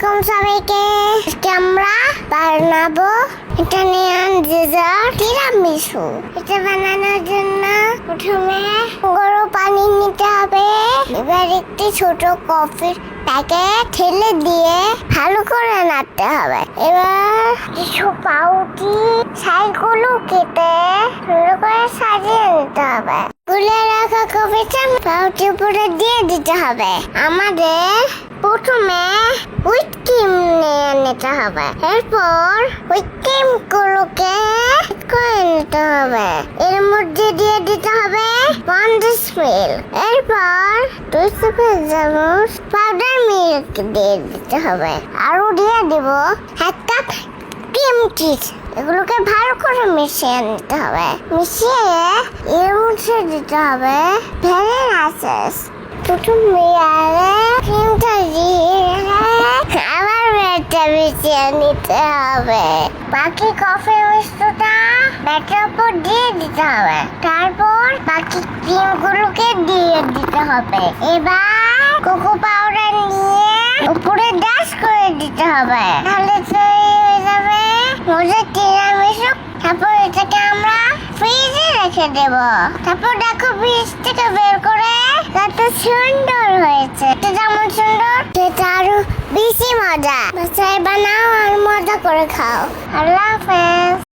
আলাইকুম সবাইকে। আমরা বানাবো এটা নিয়ন ডেজার্ট তিরামিসু এটা বানানোর জন্য প্রথমে গরম পানি নিতে হবে। এবার একটি ছোট কফির প্যাকেট ঠেলে দিয়ে ভালো করে নাড়তে হবে। এবার কিছু পাউটি ছাইগুলো কেটে ভালো করে সাজিয়ে নিতে হবে। গুলে রাখা কফিটা পাউটি উপরে দিয়ে দিতে হবে। আমাদের প্রথমে হুইট নিয়ে নিতে হবে। এরপর হুইট গুলোকে করে নিতে হবে। এর মধ্যে দিয়ে দিতে হবে পঞ্চাশ মিল এরপর দুই সুপার চামচ পাউডার মিল্ক দিয়ে দিতে হবে। আরও দিয়ে দেব এক কাপ ক্রিম চিজ এগুলোকে ভালো করে মিশিয়ে নিতে হবে। মিশিয়ে এর মধ্যে দিতে হবে ভ্যানিলা এসেন্স প্রথম লেয়ারে মিশিয়ে নিতে হবে। বাকি কফি ব্যাটার উপর দিয়ে দিতে হবে। তারপর বাকি ক্রিমগুলোকে দিয়ে দিতে হবে। এবার কোকো পাউডার নিয়ে উপরে ডাস করে দিতে হবে। তাহলে তৈরি হয়ে যাবে মজার তিরামিসু তারপর এটাকে আমরা ফ্রিজে রেখে দেব। তারপর দেখো ফ্রিজ থেকে বের করে কত সুন্দর মজা। বাসায় বানাও আর মজা করে খাও। আল্লাহ হাফেজ।